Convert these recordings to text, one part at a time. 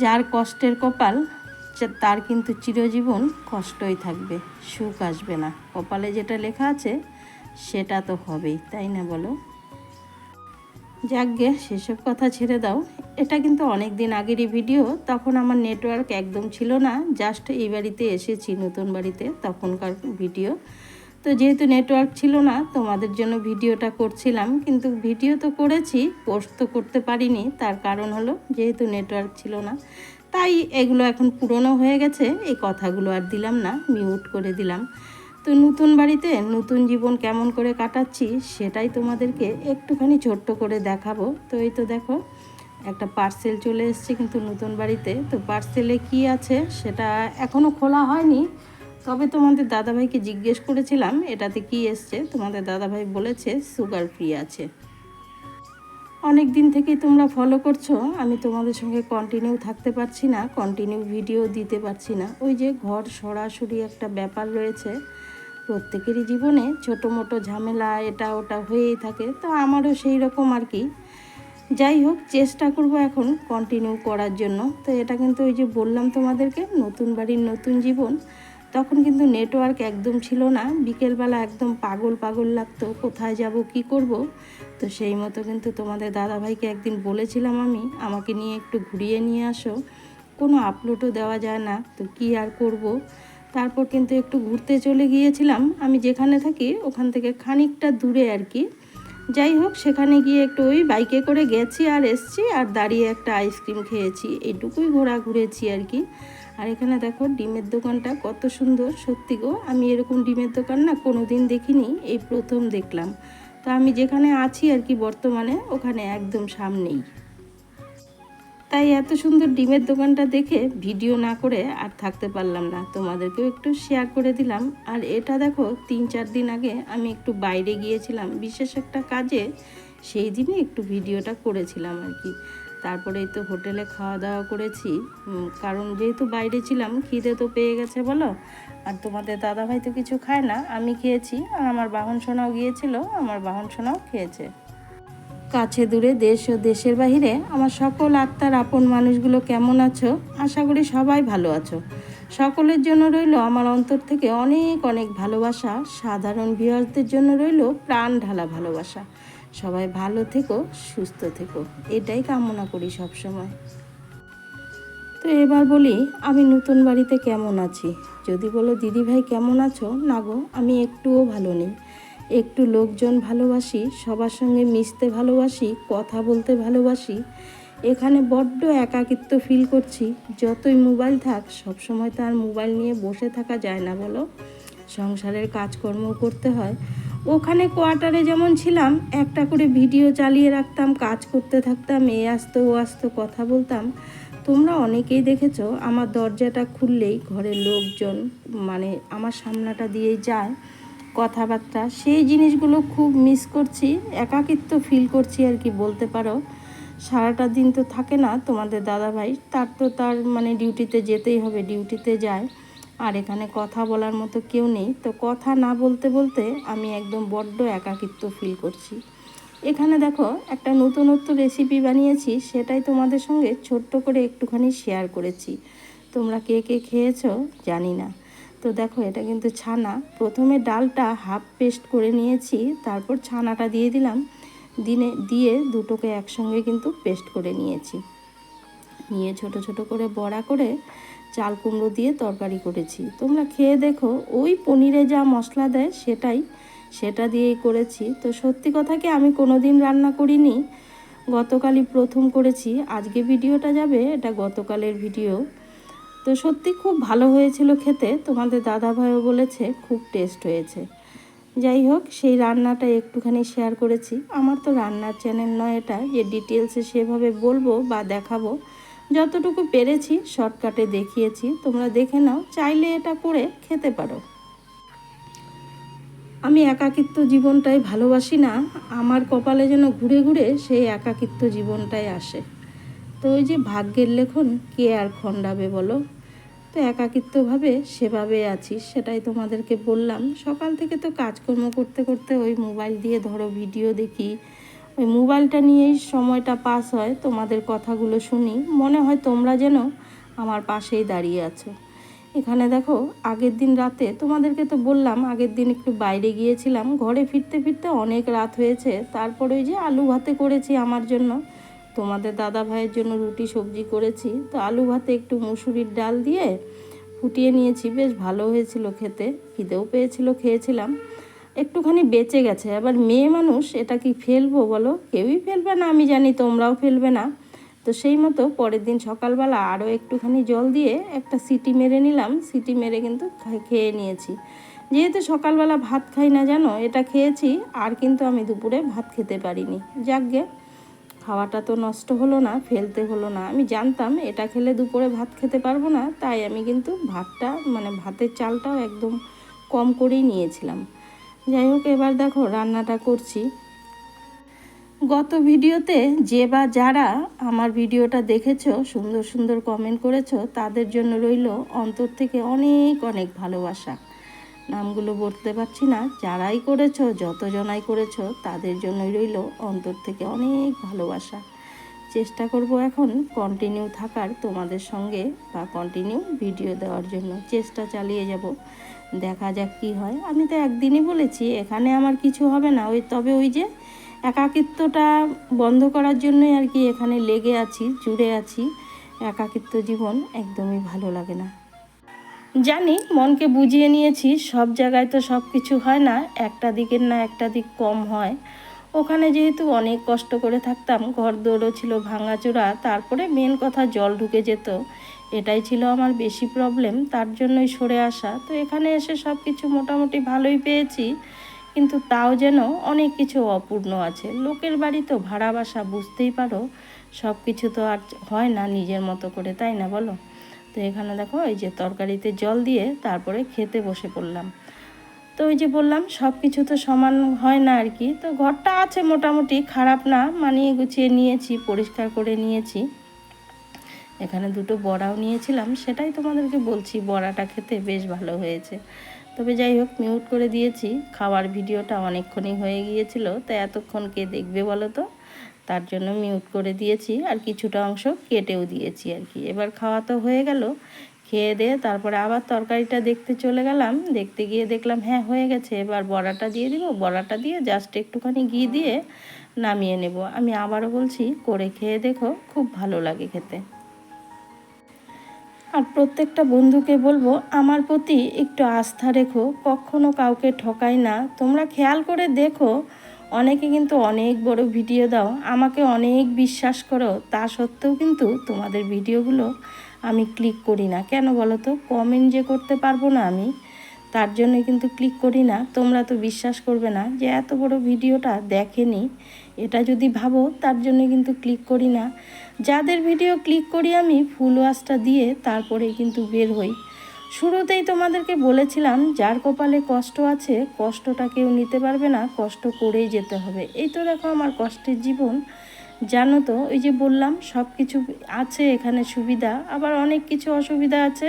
যার কষ্টের কপাল তার কিন্তু চিরজীবন কষ্টই থাকবে, সুখ আসবে না। কপালে যেটা লেখা আছে, সেটা তো হবেই, তাই না বলো? যাকগে সেসব কথা ছেড়ে দাও। এটা কিন্তু অনেক দিন আগেরই ভিডিও, তখন আমার নেটওয়ার্ক একদম ছিল না। জাস্ট এই বাড়িতে এসেছি, নতুন বাড়িতে, তখনকার ভিডিও। তো যেহেতু নেটওয়ার্ক ছিল না, তোমাদের জন্য ভিডিওটা করছিলাম, কিন্তু ভিডিও তো করেছি পোস্ট তো করতে পারিনি। তার কারণ হলো, যেহেতু নেটওয়ার্ক ছিল না, তাই এগুলো এখন পুরনো হয়ে গেছে, এই কথাগুলো আর দিলাম না মিউট করে দিলাম। তো নতুন বাড়িতে নতুন জীবন কেমন করে কাটাচ্ছি, সেটাই তোমাদেরকে একটুখানি ছোট্ট করে দেখাবো। তো এই তো দেখো, একটা পার্সেল চলে এসছে কিন্তু নতুন বাড়িতে। তো পার্সেলে কি আছে, সেটা এখনও খোলা হয়নি। তবে তোমাদের দাদাভাইকে জিজ্ঞেস করেছিলাম, এটাতে কি এসছে? তোমাদের দাদাভাই বলেছে সুগার ফ্রি আছে। অনেক দিন থেকেই তোমরা ফলো করছ, আমি তোমাদের সঙ্গে কন্টিনিউ থাকতে পারছি না কন্টিনিউ ভিডিও দিতে পারছি না। ওই যে ঘর সরাসরি একটা ব্যাপার রয়েছে, প্রত্যেকেরই জীবনে ছোটো মোটো ঝামেলা, এটা ওটা হয়েই থাকে। তো আমারও সেই রকম আর কি। যাই হোক, চেষ্টা করব এখন কন্টিনিউ করার জন্য। তো এটা কিন্তু ওই যে বললাম তোমাদেরকে, নতুন বাড়ির নতুন জীবন। তখন কিন্তু নেটওয়ার্ক একদম ছিল না। বিকেলবেলা একদম পাগল পাগল লাগতো, কোথায় যাব, কি করব? তো সেই মতো কিন্তু তোমাদের দাদাভাইকে একদিন বলেছিলাম আমি, আমাকে নিয়ে একটু ঘুরিয়ে নিয়ে আসো। কোনো আপলোডও দেওয়া যায় না, তো কি আর করব? তারপর কিন্তু একটু ঘুরতে চলে গিয়েছিলাম। আমি যেখানে থাকি, ওখান থেকে খানিকটা দূরে আর কি। যাই হোক, সেখানে গিয়ে একটু ওই বাইকে করে গেছি আর এসছি, আর দাঁড়িয়ে একটা আইসক্রিম খেয়েছি। এইটুকুই ঘোরা ঘুরেছি আর কি। আর এখানে দেখো ডিমের দোকানটা কত সুন্দর, সত্যি গো। আমি এরকম ডিমের দোকান না কোনো দিন দেখিনি, এই প্রথম দেখলাম। তো আমি যেখানে আছি আর কি বর্তমানে, ওখানে একদম সামনেই। তাই এত সুন্দর ডিমের দোকানটা দেখে ভিডিও না করে আর থাকতে পারলাম না। তোমাদেরকেও একটু শেয়ার করে দিলাম। আর এটা দেখো, তিন চার দিন আগে আমি একটু বাইরে গিয়েছিলাম। বিশেষ একটা কাজে, সেই দিনে একটু ভিডিওটা করেছিলাম আর কি। তারপরে তো হোটেলে খাওয়া দাওয়া করেছি। কারণ যেহেতু বাইরে ছিলাম, খিদে তো পেয়ে গেছে বলো। আর তোমাদের দাদাভাই তো কিছু খায় না, আমি খেয়েছি। আর আমার বাহন সোনাও গিয়েছিল, আমার বাহন সোনাও খেয়েছে। কাছে দূরে দেশ ও দেশের বাহিরে আমার সকল আত্মার আপন মানুষগুলো কেমন আছো? আশা করি সবাই ভালো আছো। সকলের জন্য রইল আমার অন্তর থেকে অনেক অনেক ভালোবাসা। সাধারণ ভিউয়ার্সদের জন্য রইল প্রাণ ঢালা ভালোবাসা। সবাই ভালো থেকো, সুস্থ থেকো। এটাই কামনা করি সবসময়। তো এবার বলি, আমি নতুন বাড়িতে কেমন আছি? যদি বলো, দিদি ভাই, কেমন আছো? না গো, আমি একটুও ভালো নেই। একটু লোকজন ভালোবাসি, সবার সঙ্গে মিশতে ভালোবাসি, কথা বলতে ভালোবাসি। এখানে বড্ড একাকিত্ব ফিল করছি। যতই মোবাইল থাক, সবসময় তো আর মোবাইল নিয়ে বসে থাকা যায় না, বলো? সংসারের কাজকর্ম করতে হয়। ওখানে কোয়ার্টারে যেমন ছিলাম, একটা করে ভিডিও চালিয়ে রাখতাম, কাজ করতে থাকতাম, এ আসতো, ও আসতো, কথা বলতাম। তোমরা অনেকেই দেখেছ, আমার দরজাটা খুললেই ঘরের লোকজন মানে আমার সামনাটা দিয়েই যায় কথাবার্তা। সেই জিনিসগুলো খুব মিস করছি, একাকিত্ব ফিল করছি আর কি, বলতে পারো। সারাটা দিন তো থাকে না তোমাদের দাদাভাই, তার তো তার মানে ডিউটিতে যেতেই হবে ডিউটিতে যায়। আর এখানে কথা বলার মতো কেউ নেই। তো কথা না বলতে বলতে আমি একদম বড্ড একাকিত্ব ফিল করছি। এখানে দেখো একটা নতুনত্ব রেসিপি বানিয়েছি, সেটাই তোমাদের সঙ্গে ছোট্ট করে একটুখানি শেয়ার করেছি। তোমরা কে কে খেয়েছো জানি না। তো দেখো এটা কিন্তু ছানা। প্রথমে ডালটা হাফ পেস্ট করে নিয়েছি, তারপর ছানাটা দিয়ে দিলাম। দিনে, দিয়ে দুটোকে একসঙ্গে কিন্তু পেস্ট করে নিয়েছি। নিয়ে ছোট ছোট করে বড়া করে চাল কুমড়ো দিয়ে তরকারি করেছি। তোমরা খেয়ে দেখো, ওই পনিরে যা মশলা দেয় সেটাই, সেটা দিয়েই করেছি। তো সত্যি কথা কি আমি কোনো দিন রান্না করিনি? গতকালই প্রথম করেছি, আজকে ভিডিওটা যাবে, এটা গতকালের ভিডিও। তো সত্যি খুব ভালো হয়েছিল খেতে, তোমাদের দাদা ভাইও বলেছে খুব টেস্ট হয়েছে। যাই হোক, সেই রান্নাটা একটুখানি শেয়ার করেছি। আমার তো রান্নার চ্যানেল নয় এটা, যে ডিটেলসে সেভাবে বলব বা দেখাবো যতটুকু পেরেছি শর্টকাটে দেখিয়েছি, তোমরা দেখে নাও, চাইলে এটা করে খেতে পারো। আমি একাকিত্ব জীবনটাই ভালোবাসি না, আমার কপালে যেন ঘুরে ঘুরে সেই একাকিত্ব জীবনটাই আসে। তো ওই যে ভাগ্যের লেখন, কে আর খণ্ডাবে বলো? তো একাকিত্বভাবে সেভাবে আছি, সেটাই তোমাদেরকে বললাম। সকাল থেকে তো কাজকর্ম করতে করতে ওই মোবাইল দিয়ে ধরো, ভিডিও দেখি ওই মোবাইলটা নিয়েই সময়টা পাস হয়, তোমাদের কথাগুলো শুনি। মনে হয় তোমরা যেন আমার পাশেই দাঁড়িয়ে আছো। এখানে দেখো, আগের দিন রাতে, তোমাদেরকে তো বললাম, আগের দিন একটু বাইরে গিয়েছিলাম। ঘরে ফিরতে ফিরতে অনেক রাত হয়েছে। তারপরে ওই যে আলু ভাতে করেছি আমার জন্য। তোমাদের দাদা ভাইয়ের জন্য রুটি, সবজি করেছি। তো আলু ভাতে একটু মুসুরির ডাল দিয়ে ফুটিয়ে নিয়েছি। বেশ ভালো হয়েছিল খেতে। খিদেও পেয়েছিল, খেয়েছিলাম। একটুখানি বেঁচে গেছে। আবার মেয়ে মানুষ, এটা কি ফেলব বলো? কেউই ফেলবে না, আমি জানি তোমরাও ফেলবে না। তো সেই মতো পরের দিন সকালবেলা আরও একটুখানি জল দিয়ে একটা সিটি মেরে নিলাম। সিটি মেরে কিন্তু খেয়ে নিয়েছি। যেহেতু সকালবেলা ভাত খাই না জানো, এটা খেয়েছি, আর কিন্তু আমি দুপুরে ভাত খেতে পারিনি। যাকগে, খাওয়াটা তো নষ্ট হলো না, ফেলতে হলো না। আমি জানতাম এটা খেলে দুপুরে ভাত খেতে পারব না, তাই আমি কিন্তু ভাতটা মানে ভাতের চালটাও একদম কম করেই নিয়েছিলাম। যাই হোক, এবার দেখো রান্নাটা করছি। গত ভিডিওতে যে বা যারা আমার ভিডিওটা দেখেছ, সুন্দর সুন্দর কমেন্ট করেছ, তাদের জন্য রইল অন্তর থেকে অনেক অনেক ভালোবাসা। নামগুলো বলতে পারছি না, যারাই করেছ, যতজনাই করেছ, তাদের জন্যই রইল অন্তর থেকে অনেক ভালোবাসা। চেষ্টা করব এখন কন্টিনিউ থাকার তোমাদের সঙ্গে বা কন্টিনিউ ভিডিও দেওয়ার জন্য। চেষ্টা চালিয়ে যাব। দেখা যাক কি হয়। আমি তো একদিনই বলেছি, এখানে আমার কিছু হবে না। ওই তবে ওই যে একাকিত্বটা বন্ধ করার জন্যই আর কি এখানে লেগে আছি, জুড়ে আছি। একাকিত্ব জীবন একদমই ভালো লাগে না। জানি, মনকে বুঝিয়ে নিয়েছি, সব জায়গায় তো সব কিছু হয় না, একটা দিকের না একটা দিক কম হয়। ওখানে যেহেতু অনেক কষ্ট করে থাকতাম ঘর দৌড়ও ছিল ভাঙাচোরা, তারপরে মেন কথা জল ঢুকে যেত। এটাই ছিল আমার বেশি প্রবলেম তার জন্যই সরে আসা। তো এখানে এসে সব কিছু মোটামুটি ভালোই পেয়েছি, কিন্তু তাও যেন অনেক কিছু অপূর্ণ আছে। লোকের বাড়ি তো ভাড়া বাসা, বুঝতেই পারো সব কিছু তো আর হয় না নিজের মতো করে, তাই না বলো? তো এখানে দেখো, এই যে তরকারিতে জল দিয়ে তারপরে খেতে বসে পড়লাম। তো ওই যে বললাম সব কিছু তো সমান হয় না আর কি। তো ঘরটা আছে মোটামুটি, খারাপ না, মানিয়ে গুছিয়ে নিয়েছি, পরিষ্কার করে নিয়েছি। এখানে দুটো বড়াও নিয়েছিলাম, সেটাই তোমাদেরকে বলছি, বড়াটা খেতে বেশ ভালো হয়েছে। তবে যাই হোক মিউট করে দিয়েছি। খাওয়ার ভিডিওটা অনেকক্ষণই হয়ে গিয়েছিল তাই এতক্ষণ কে দেখবে বলো তো? তার জন্য মিউট করে দিয়েছি, আর কিছুটা অংশ কেটেও দিয়েছি আর কি। এবার খাওয়া তো হয়ে গেল, খেয়ে দিয়ে তারপরে আবার তরকারিটা দেখতে চলে গেলাম। দেখতে গিয়ে দেখলাম হ্যাঁ হয়ে গেছে। এবার বড়াটা দিয়ে দিব, বড়াটা দিয়ে জাস্ট একটুখানি ঘি দিয়ে নামিয়ে নেব। আমি আবারও বলছি, করে খেয়ে দেখো, খুব ভালো লাগে খেতে। আর প্রত্যেকটা বন্ধুকে বলব, আমার প্রতি একটু আস্থা রেখো, কখনো কাউকে ঠকাই না। তোমরা খেয়াল করে দেখো, অনেকে কিন্তু অনেক বড় ভিডিও দাও, আমাকে অনেক বিশ্বাস করো, তা সত্ত্বেও কিন্তু তোমাদের ভিডিওগুলো আমি ক্লিক করি না। কেন বলো তো? কমেন্ট যে করতে পারব না আমি। তার জন্য কিন্তু ক্লিক করি না। তোমরা তো বিশ্বাস করবে না যে এত বড় ভিডিওটা দেখেনি। এটা যদি ভাবো, তার জন্য কিন্তু ক্লিক করি না। যাদের ভিডিও ক্লিক করি আমি ফুল ওয়াশটা দিয়ে তারপরে কিন্তু বের হই। শুরুতেই তোমাদেরকে বলেছিলাম, যার কপালে কষ্ট আছে, কষ্টটা কেউ নিতে পারবে না, কষ্ট করেই যেতে হবে। এই তো দেখো আমার কষ্টের জীবন। জানো তো, ওই যে বললাম সব কিছু আছে এখানে সুবিধা, আবার অনেক কিছু অসুবিধা আছে।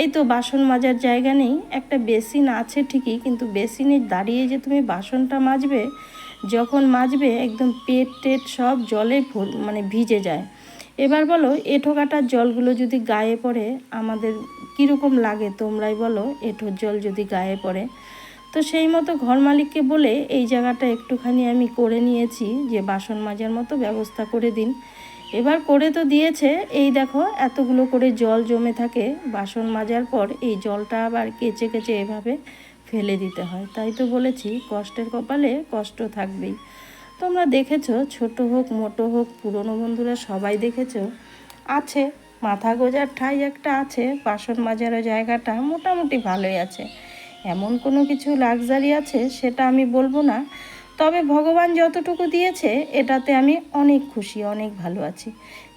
এই তো বাসন মাজার জায়গা নেই, একটা বেসিন আছে ঠিকই, কিন্তু বেসিনে দাঁড়িয়ে যে তুমি বাসনটা মাজবে, যখন মাজবে একদম পেট টেট সব জলে মানে ভিজে যায়। এবার বলো, এঁঠো কাটার জলগুলো যদি গায়ে পড়ে, আমাদের কীরকম লাগে তোমরাই বলো এঁঠোর জল যদি গায়ে পড়ে। তো সেই মতো ঘর মালিককে বলে, এই জায়গাটা একটুখানি আমি করে নিয়েছি, যে বাসন মাজার মতো ব্যবস্থা করে দিন। এবার করে তো দিয়েছে। এই দেখো, এতগুলো করে জল জমে থাকে। বাসন মাজার পর এই জলটা আবার কেচে কেচে এভাবে ফেলে দিতে হয়। তাই তো বলেছি, কষ্টের কপালে কষ্ট থাকবেই। তোমরা দেখেছ, ছোট হোক, মোটো হোক, পুরনো বন্ধুরা সবাই দেখেছ? আছে, মাথা গোজার ঠাই একটা আছে। বাসন মাজারও জায়গাটা মোটামুটি ভালোই আছে। এমন কোনো কিছু লাক্সারি আছে, সেটা আমি বলব না। তবে ভগবান যতটুকু দিয়েছে, এটাতে আমি অনেক খুশি, অনেক ভালো আছি।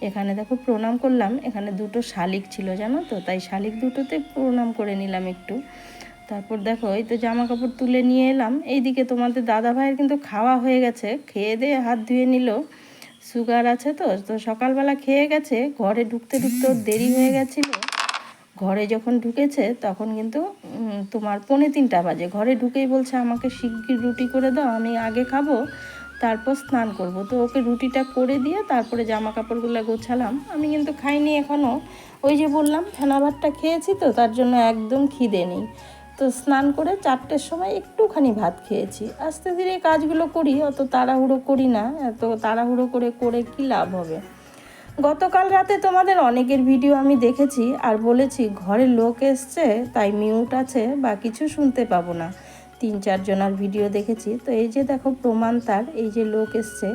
এখানে দেখো প্রণাম করলাম, এখানে দুটো শালিক ছিল জানো তো, তাই শালিক দুটোতে প্রণাম করে নিলাম একটু। তারপর দেখো এই তো জামা কাপড় তুলে নিয়ে এলাম। এইদিকে তোমাদের দাদা ভাইয়ের কিন্তু খাওয়া হয়ে গেছে, খেয়ে দিয়ে হাত ধুয়ে নিল। সুগার আছে তো তো সকালবেলা খেয়ে গেছে, ঘরে ঢুকতে ঢুকতে দেরি হয়ে গেছিল। ঘরে যখন ঢুকেছে, তখন কিন্তু তোমার পৌনে তিনটা বাজে। ঘরে ঢুকেই বলছে, আমাকে শিগগির রুটি করে দাও, আমি আগে খাব, তারপর স্নান করব। তো ওকে রুটিটা করে দিয়ে তারপরে জামা কাপড়গুলো গোছালাম। আমি কিন্তু খাইনি এখনও। ওই যে বললাম ফেনা ভাতটা খেয়েছি তো, তার জন্য একদম খিদে নেই। তো স্নান করে চারটের সময় একটুখানি ভাত খেয়েছি। আস্তে ধীরে কাজগুলো করি, অত তাড়াহুড়ো করি না, এত তাড়াহুড়ো করে করে কি লাভ হবে? গতকাল রাতে তোমাদের অনেকের ভিডিও আমি দেখেছি আর বলেছি, ঘরে লোক এসছে, তাই মিউট আছে, বা কিছু শুনতে পাবো না। তিন চারজনার ভিডিও দেখেছি। তো এই যে দেখো প্রমাণ তার, এই যে লোক এসছে।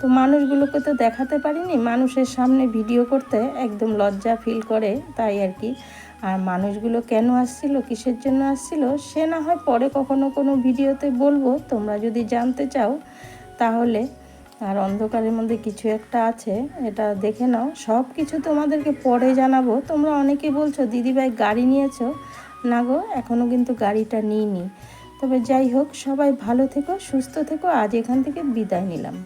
তো মানুষগুলোকে তো দেখাতে পারিনি, মানুষের সামনে ভিডিও করতে একদম লজ্জা ফিল করে তাই আর কি। আর মানুষগুলো কেন আসছিল, কিসের জন্য আসছিল, সে না হয় পরে কখনো কোনো ভিডিওতে বলব। তোমরা যদি জানতে চাও, তাহলে আর অন্ধকারের মধ্যে কিছু একটা আছে, এটা দেখে নাও। সব কিছু তোমাদেরকে পরে জানাব। তোমরা অনেকে বলছো, দিদিভাই গাড়ি নিয়েছো? না গো এখনও কিন্তু গাড়িটা নিইনি। তবে যাই হোক, সবাই ভালো থেকো, সুস্থ থেকো, আজ এখান থেকে বিদায় নিলাম।